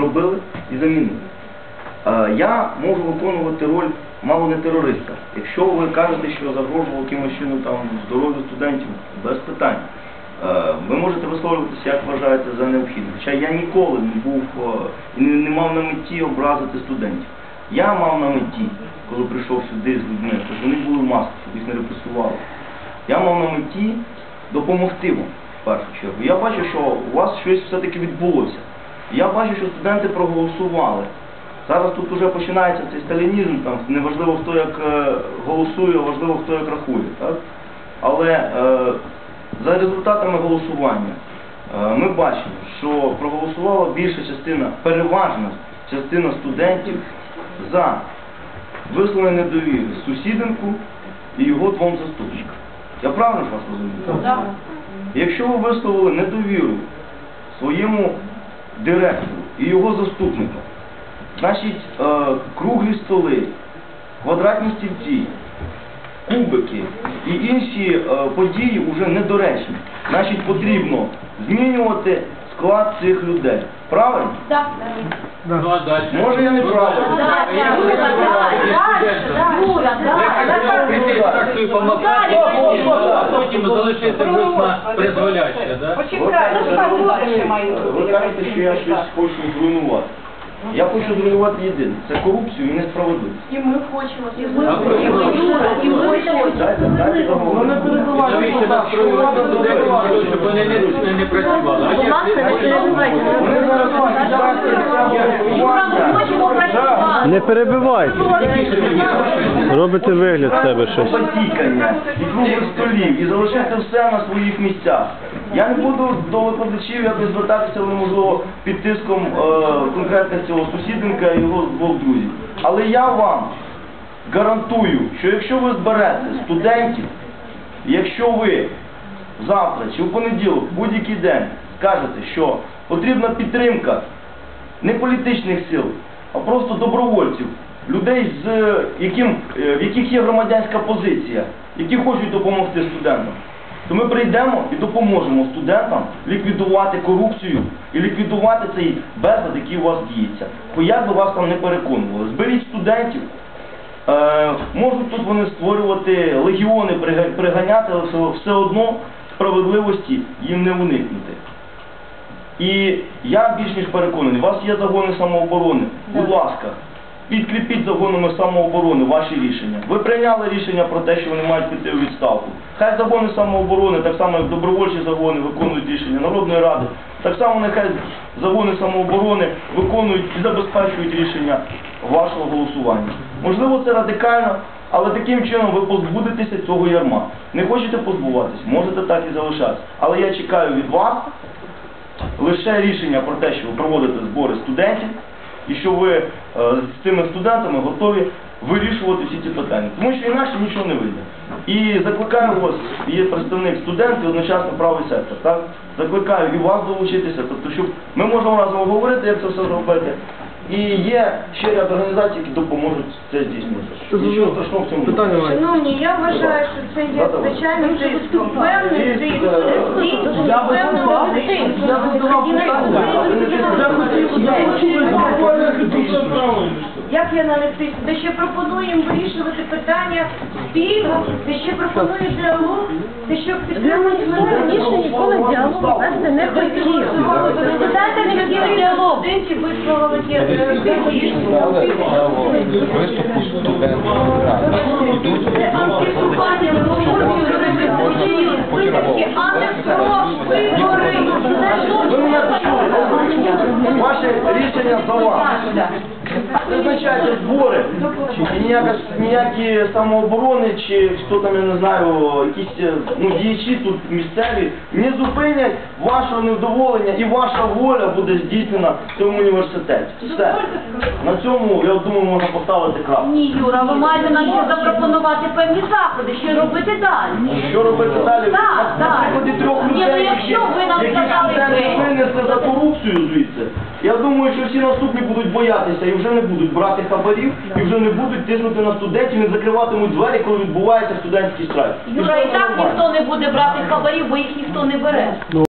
зробили і замінили. Е, Я можу виконувати роль мало не терориста. Якщо ви кажете, що загрожував якимось чином там здоров'ю студентів, без питань. Е, Ви можете висловлюватися, як вважаєте за необхідне. Хоча я ніколи не був е, і не, не мав на меті образити студентів. Я мав на меті, коли прийшов сюди з людьми, щоб вони були в масках, щоб їх не репресували. Я мав на меті допомогти вам в першу чергу. Я бачу, що у вас щось все-таки відбулося. Я бачу, що студенти проголосували. Зараз тут вже починається цей сталінізм, там неважливо хто як е, голосує, важливо хто як рахує. Так? Але е, за результатами голосування е, ми бачимо, що проголосувала більша частина, переважна частина студентів за висловлення недовіри Сусіденку і його двом заступникам. Я правильно ж вас розумію? Якщо ви висловили недовіру своєму директору і його заступникам, значить е, круглі столи, квадратні стільці, кубики і інші е, події вже недоречні. Значить потрібно змінювати склад цих людей. Правильно? Так. Ну а далі? Може я не правий? Так, А як ви так, називаєте так, студентам? так, Юра, Як так, ви так. прийти фракцію помахати, Ну, далі, а потім залишити весна призволяще, да? Ви кажете, ну бути. ви кажете, що я щось хочу зруйнувати. Я хочу зруйнувати єдине. Це корупцію і несправедливість. І ми хочемо. І А ви і ми, Юра, і ми хочемо. Дайте, дайте договорити. І навіщо настроювати студентів на те, щоб вони не, не, не працювали? А Будь ласка, не як перебивайте. Вони зараз Юра, ми хочемо працювати. Не перебивайте. Робите вигляд з себе щось. Потікання і круглих столів, і залишити все на своїх місцях. Я не буду до викладачів якось звертатися, вони, можливо, під тиском е, конкретно цього сусідника і його двох друзів. Але я вам гарантую, що якщо ви зберете студентів, якщо ви завтра чи в понеділок, будь-який день скажете, що потрібна підтримка не політичних сил, а просто добровольців, людей, з е, яким, е, в яких є громадянська позиція, які хочуть допомогти студентам, то ми прийдемо і допоможемо студентам ліквідувати корупцію і ліквідувати цей безлад, який у вас діється. Бо як би вас там не переконували, зберіть студентів. Е, можуть тут вони створювати легіони, приганяти, але все, все одно справедливості їм не уникнути. І я більш ніж переконаний, у вас є загони самооборони. Будь ласка, підкріпіть загонами самооборони ваші рішення. Ви прийняли рішення про те, що вони мають піти у відставку. Хай загони самооборони, так само як добровольчі загони, виконують рішення Народної ради. Так само нехай загони самооборони виконують і забезпечують рішення вашого голосування. Можливо, це радикально, але таким чином ви позбудетеся цього ярма. Не хочете позбуватись, можете так і залишатися. Але я чекаю від вас лише рішення про те, що ви проводите збори студентів і що ви е, з цими студентами готові вирішувати всі ці питання. Тому що інакше нічого не вийде. І закликаю вас, є представник студентів, одночасно правий сектор. Так? Закликаю і вас долучитися, тобто, щоб ми можемо разом говорити, як це все зробити. І є ще ряд організацій, які допоможуть це здійснити. Нічого страшного в цьому Питання немає. Шановні, я вважаю, що це є звичайним тиском. Певний тиск, тиск, Я би певний тиск. я би готував питання. Як я на них тисну? Де ще пропонуємо вирішувати питання спільно, де ще пропонує діалог, де ще підтримують Раніше ніколи діалогу вести не хотів. Депутати не хотіли діалог. Студентів висловили виступу студентів. Ідуть Це антисування, ми говоримо про революцію, виборки, а не про вибори. Ви мене почули? Ваше рішення за вас. Визначайте збори, і ніяка, ніякі самооборони, чи хто там, я не знаю, якісь ну, діячі тут місцеві не зупинять вашого невдоволення і ваша воля буде здійснена в цьому університеті. Все. На цьому, я думаю, можна поставити крапку. Ні, Юра, ви маєте нам ще запропонувати певні заходи, що робити далі. Що робити далі? Корупцію звідси, я думаю, що всі наступні будуть боятися і вже не будуть брати хабарів, і вже не будуть тиснути на студентів, не закриватимуть двері, коли відбувається студентський страйк. Юра, і так ніхто не буде брати хабарів, бо їх ніхто не бере.